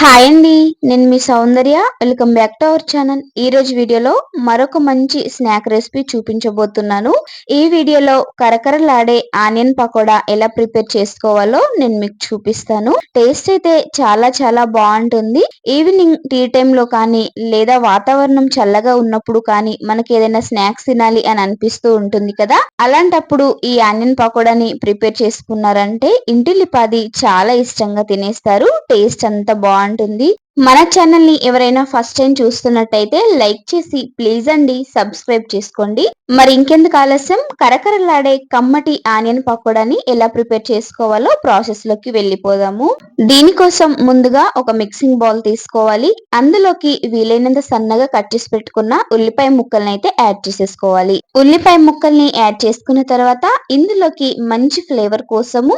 Hi అండి నేను మీ Soundarya. Welcome back to our channel ఈ రోజు వీడియోలో మరొక మంచి స్నాక్ రెసిపీ చూపించబోతున్నాను. ఈ వీడియోలో కరకరలాడే ఆనియన్ పకోడా ఎలా ప్రిపేర్ చేసుకోవాలో నేను మీకు చూపిస్తాను. టేస్ట్ అయితే చాలా చాలా బాగుంటుంది. ఈవినింగ్ టీ టైంలో కానీ లేదా వాతావరణం చల్లగా ఉన్నప్పుడు కానీ మనకి ఏదైనా స్నాక్స్ తినాలి అని అనిపిస్తూ ఉంటుంది కదా. అలాంటప్పుడు ఈ ఆనియన్ పకోడాని ప్రిపేర్ చేసుకున్నారంటే ఇంటిలిపాది చాలా ఇష్టంగా తినేస్తారు. టేస్ట్ అంత బాగుంటుంది. బాగుంటుంది మన ఛానల్ని ఎవరైనా ఫస్ట్ టైం చూస్తున్నట్టయితే లైక్ చేసి ప్లీజ్ అండి సబ్స్క్రైబ్ చేసుకోండి. మరి ఇంకెందుకు ఆలస్యం? కరకరలాడే కమ్మటి ఆనియన్ పకోడాని ఎలా ప్రిపేర్ చేసుకోవాలో ప్రాసెస్లోకి వెళ్ళిపోదాము. దీనికోసం ముందుగా ఒక మిక్సింగ్ బౌల్ తీసుకోవాలి. అందులోకి వీలైనంత సన్నగా కట్ చేసి పెట్టుకున్న ఉల్లిపాయ ముక్కల్ని అయితే యాడ్ చేసేసుకోవాలి. ఉల్లిపాయ ముక్కల్ని యాడ్ చేసుకున్న తర్వాత ఇందులోకి మంచి ఫ్లేవర్ కోసము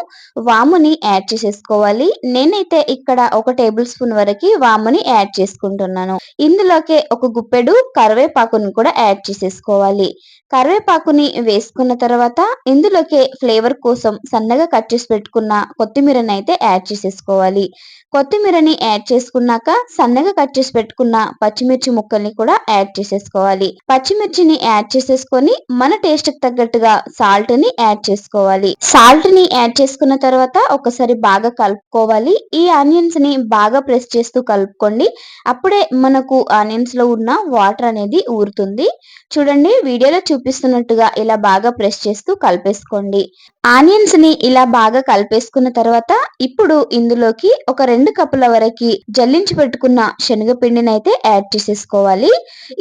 వాముని యాడ్ చేసేసుకోవాలి. నేనైతే ఇక్కడ ఒక టేబుల్ స్పూన్ వరకు వాముని యాడ్ చేసుకుంటున్నాను. ఇందులోకి ఒక గుప్పెడు కరివేపాకుని కూడా యాడ్ చేసేసుకోవాలి. కరివేపాకుని వేసుకున్న తర్వాత ఇందులోకి ఫ్లేవర్ కోసం సన్నగా కట్ చేసి పెట్టుకున్న కొత్తిమీరని అయితే యాడ్ చేసేసుకోవాలి. కొత్తిమీరని యాడ్ చేసుకున్నాక సన్నగా కట్ చేసి పెట్టుకున్న పచ్చిమిర్చి ముక్కల్ని కూడా యాడ్ చేసేసుకోవాలి. పచ్చిమిర్చిని యాడ్ చేసేసుకొని మన టేస్ట్కి తగ్గట్టుగా సాల్ట్ని యాడ్ చేసుకోవాలి. సాల్ట్ని యాడ్ చేసుకున్న తర్వాత ఒకసారి బాగా కలుపుకోవాలి. ఈ ఆనియన్స్ని బాగా ప్రెస్ చేస్తూ కలుపుకోండి. అప్పుడే మనకు ఆనియన్స్లో ఉన్న వాటర్ అనేది ఊరుతుంది. చూడండి వీడియోలో చూపిస్తున్నట్టుగా ఇలా బాగా ప్రెస్ చేస్తూ కలిపేసుకోండి. ఆనియన్స్ని ఇలా బాగా కలిపేసుకున్న తర్వాత ఇప్పుడు ఇందులోకి ఒక రెండు రెండు కప్పుల వరకు జల్లించి పెట్టుకున్న శనగపిండిని అయితే యాడ్ చేసేసుకోవాలి.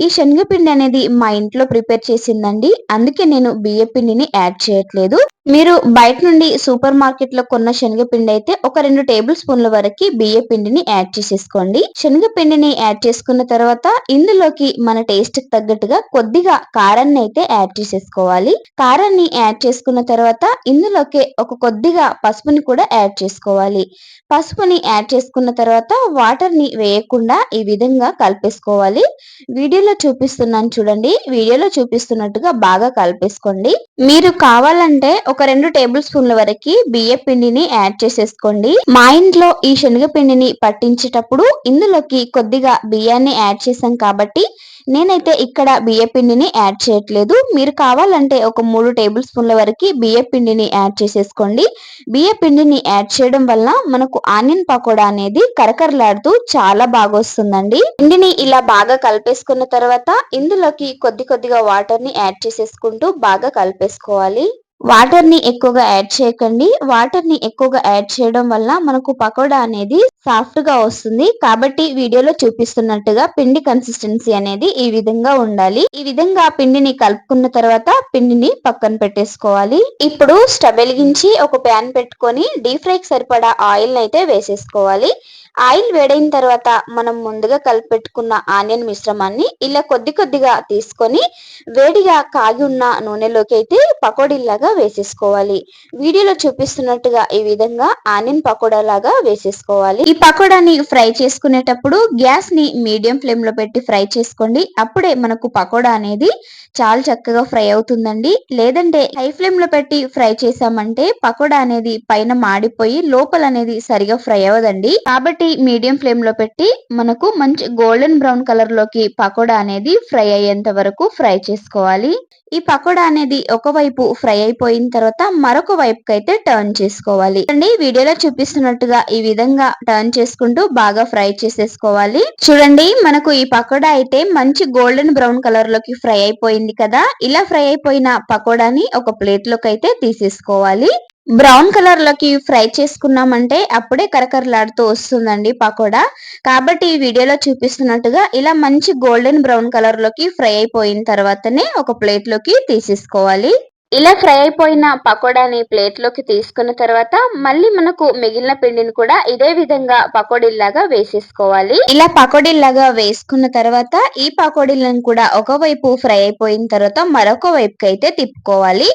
ఈ శనగపిండి అనేది మా ఇంట్లో ప్రిపేర్ చేసిందండి. అందుకే నేను బియ్య పిండిని యాడ్ చేయట్లేదు. మీరు బయట నుండి సూపర్ మార్కెట్లో కొన్న శనగపిండి అయితే ఒక రెండు టేబుల్ స్పూన్ల వరకు బియ్య పిండిని యాడ్ చేసేసుకోండి. శనగపిండిని యాడ్ చేసుకున్న తర్వాత ఇందులోకి మన టేస్ట్కి తగ్గట్టుగా కొద్దిగా కారాన్ని అయితే యాడ్ చేసేసుకోవాలి. కారాన్ని యాడ్ చేసుకున్న తర్వాత ఇందులోకి ఒక కొద్దిగా పసుపుని కూడా యాడ్ చేసుకోవాలి. పసుపుని యాడ్ చేసుకున్న తర్వాత వాటర్ని వేయకుండా ఈ విధంగా కలిపేసుకోవాలి. వీడియోలో చూపిస్తున్నాను చూడండి. వీడియోలో చూపిస్తున్నట్టుగా బాగా కలిపేసుకోండి. మీరు కావాలంటే ఒక రెండు టేబుల్ స్పూన్ల వరకు బియ్య పిండిని యాడ్ చేసేసుకోండి. మా ఇంట్లో ఈ శనగపిండిని పట్టించేటప్పుడు ఇందులోకి కొద్దిగా బియ్యాన్ని యాడ్ చేసాం కాబట్టి నేనైతే ఇక్కడ బియ్య పిండిని యాడ్ చేయట్లేదు. మీరు కావాలంటే ఒక మూడు టేబుల్ స్పూన్ల వరకు బియ్య పిండిని యాడ్ చేసేసుకోండి. బియ్య పిండిని యాడ్ చేయడం వల్ల మనకు ఆనియన్ పకోడా అనేది కరకరలాడుతూ చాలా బాగా వస్తుందండి. పిండిని ఇలా బాగా కలిపేసుకున్న తర్వాత ఇందులోకి కొద్ది కొద్దిగా వాటర్ని యాడ్ చేసేసుకుంటూ బాగా కలిపేసుకోవాలి. వాటర్ని ఎక్కువగా యాడ్ చేయకండి. వాటర్ని ఎక్కువగా యాడ్ చేయడం వల్ల మనకు పకోడా అనేది సాఫ్ట్గా వస్తుంది. కాబట్టి వీడియోలో చూపిస్తున్నట్టుగా పిండి కన్సిస్టెన్సీ అనేది ఈ విధంగా ఉండాలి. ఈ విధంగా పిండిని కలుపుకున్న తర్వాత పిండిని పక్కన పెట్టేసుకోవాలి. ఇప్పుడు స్టవ్ వెలిగించి ఒక ప్యాన్ పెట్టుకొని డీప్ ఫ్రైకి సరిపడా ఆయిల్ అయితే వేసేసుకోవాలి. ఆయిల్ వేడైన తర్వాత మనం ముందుగా కలిపెట్టుకున్న ఆనియన్ మిశ్రమాన్ని ఇలా కొద్ది కొద్దిగా తీసుకొని వేడిగా కాగి ఉన్న నూనెలోకి అయితే పకోడీలాగా వేసేసుకోవాలి. వీడియోలో చూపిస్తున్నట్టుగా ఈ విధంగా ఆనియన్ పకోడా లాగా వేసేసుకోవాలి. ఈ పకోడాని ఫ్రై చేసుకునేటప్పుడు గ్యాస్ని మీడియం ఫ్లేమ్లో పెట్టి ఫ్రై చేసుకోండి. అప్పుడే మనకు పకోడా అనేది చాలా చక్కగా ఫ్రై అవుతుందండి. లేదంటే హై ఫ్లేమ్లో పెట్టి ఫ్రై చేసామంటే పకోడా అనేది పైన మాడిపోయి లోపల అనేది సరిగా ఫ్రై అవ్వదండి. కాబట్టి మీడియం ఫ్లేమ్లో పెట్టి మనకు మంచి గోల్డెన్ బ్రౌన్ కలర్లోకి పకోడా అనేది ఫ్రై అయ్యేంత వరకు ఫ్రై చేసుకోవాలి. ఈ పకోడా అనేది ఒకవైపు ఫ్రై అయిపోయిన తర్వాత మరొక వైపుకి అయితే టర్న్ చేసుకోవాలి. అండి వీడియోలో చూపిస్తున్నట్టుగా ఈ విధంగా టర్న్ చేసుకుంటూ బాగా ఫ్రై చేసేసుకోవాలి. చూడండి మనకు ఈ పకోడా అయితే మంచి గోల్డెన్ బ్రౌన్ కలర్లోకి ఫ్రై అయిపోయింది కదా. ఇలా ఫ్రై అయిపోయిన పకోడాని ఒక ప్లేట్లోకి అయితే తీసేసుకోవాలి. బ్రౌన్ కలర్లోకి ఫ్రై చేసుకున్నామంటే అప్పుడే కరకరలాడుతూ వస్తుందండి పకోడా. కాబట్టి ఈ వీడియోలో చూపిస్తున్నట్టుగా ఇలా మంచి గోల్డెన్ బ్రౌన్ కలర్లోకి ఫ్రై అయిపోయిన తర్వాతనే ఒక ప్లేట్లోకి తీసేసుకోవాలి. ఇలా ఫ్రై అయిపోయిన పకోడాని ప్లేట్లోకి తీసుకున్న తర్వాత మళ్ళీ మనకు మిగిలిన పిండిని కూడా ఇదే విధంగా పకోడీల్లాగా వేసేసుకోవాలి. ఇలా పకోడీల్లాగా వేసుకున్న తర్వాత ఈ పకోడీలను కూడా ఒకవైపు ఫ్రై అయిపోయిన తర్వాత మరొక వైపుకి అయితే తిప్పుకోవాలి.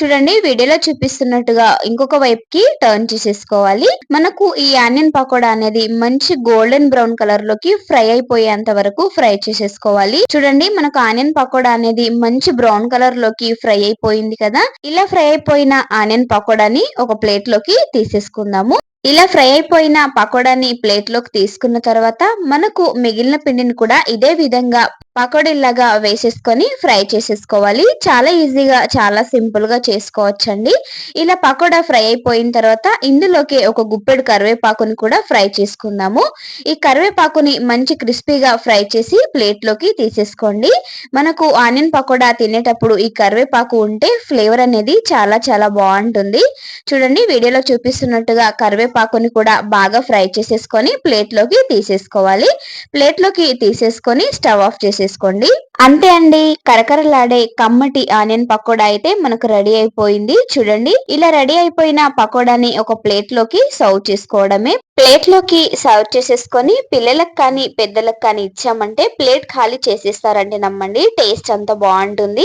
చూడండి వీడియోలో చూపిస్తున్నట్టుగా ఇంకొక వైపుకి టర్న్ చేసేసుకోవాలి. మనకు ఈ ఆనియన్ పకోడా అనేది మంచి గోల్డెన్ బ్రౌన్ కలర్లోకి ఫ్రై అయిపోయేంత వరకు ఫ్రై చేసేసుకోవాలి. చూడండి మనకు ఆనియన్ పకోడా అనేది మంచి బ్రౌన్ కలర్లోకి ఫ్రై అయిపోయింది కదా? ఇలా ఫ్రై అయిపోయిన ఆనియన్ పకోడాని ఒక ప్లేట్లోకి తీసేసుకుందాము. ఇలా ఫ్రై అయిపోయిన పకోడాని ప్లేట్లోకి తీసుకున్న తర్వాత మనకు మిగిలిన పిండిని కూడా ఇదే విధంగా పకోడీలాగా వేసేసుకొని ఫ్రై చేసేసుకోవాలి. చాలా ఈజీగా చాలా సింపుల్గా చేసుకోవచ్చండి. ఇలా పకోడా ఫ్రై అయిపోయిన తర్వాత ఇందులోకి ఒక గుప్పెడు కరివేపాకుని కూడా ఫ్రై చేసుకుందాము. ఈ కరివేపాకుని మంచి క్రిస్పీగా ఫ్రై చేసి ప్లేట్లోకి తీసేసుకోండి. మనకు ఆనియన్ పకోడా తినేటప్పుడు ఈ కరివేపాకు ఉంటే ఫ్లేవర్ అనేది చాలా చాలా బాగుంటుంది. చూడండి వీడియోలో చూపిస్తున్నట్టుగా కరివేపాకుని కూడా బాగా ఫ్రై చేసేసుకొని ప్లేట్లోకి తీసేసుకోవాలి. ప్లేట్లోకి తీసేసుకొని స్టవ్ ఆఫ్ చేసేసుకోండి. అంతే అండి. కరకరలాడే కమ్మటి ఆనియన్ పకోడా అయితే మనకు రెడీ అయిపోయింది. చూడండి ఇలా రెడీ అయిపోయిన పకోడాని ఒక ప్లేట్లోకి సర్వ్ చేసుకోవడమే ప్లేట్లోకి సర్వ్ చేసేసుకొని పిల్లలకు కానీ పెద్దలకు కానీ ఇచ్చామంటే ప్లేట్ ఖాళీ చేసేస్తారండి నమ్మండి. టేస్ట్ అంత బాగుంటుంది.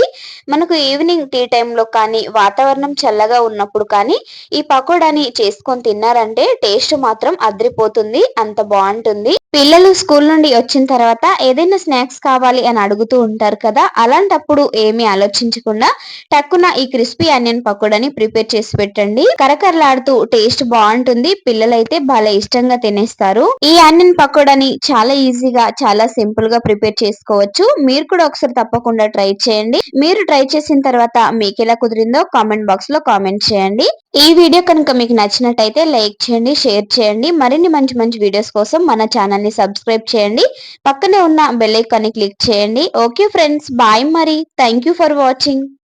మనకు ఈవినింగ్ టీ టైంలో కానీ వాతావరణం చల్లగా ఉన్నప్పుడు కానీ ఈ పకోడాని చేసుకొని తిన్నారంటే టేస్ట్ మాత్రం అద్రిపోతుంది అంత బాగుంటుంది. పిల్లలు స్కూల్ నుండి వచ్చిన తర్వాత ఏదైనా స్నాక్స్ కావాలి అని అడుగుతూ ఉంటారు కదా అలాంటప్పుడు ఏమీ ఆలోచించకుండా టక్కున ఈ క్రిస్పీ ఆనియన్ పకోడాని ప్రిపేర్ చేసి పెట్టండి. కరకరలాడుతూ టేస్ట్ బాగుంటుంది పిల్లలైతే భలే ఇష్టంగా తినేస్తారు. ఈ ఆనియన్ పకోడాని చాలా ఈజీగా చాలా సింపుల్గా ప్రిపేర్ చేసుకోవచ్చు. మీరు కూడా ఒకసారి తప్పకుండా ట్రై చేయండి. మీరు ట్రై చేసిన తర్వాత మీకు ఎలా కుదిరిందో కామెంట్ బాక్స్లో కామెంట్ చేయండి. ఈ వీడియో కనుక మీకు నచ్చినట్టయితే లైక్ చేయండి షేర్ చేయండి. మరిన్ని మంచి మంచి వీడియోస్ కోసం మన ఛానల్ని సబ్స్క్రైబ్ చేయండి. పక్కనే ఉన్న బెల్ ఐకాన్ని క్లిక్ చేయండి. ఓకే ఫ్రెండ్స్ బాయ్ మరి. Thank for watching.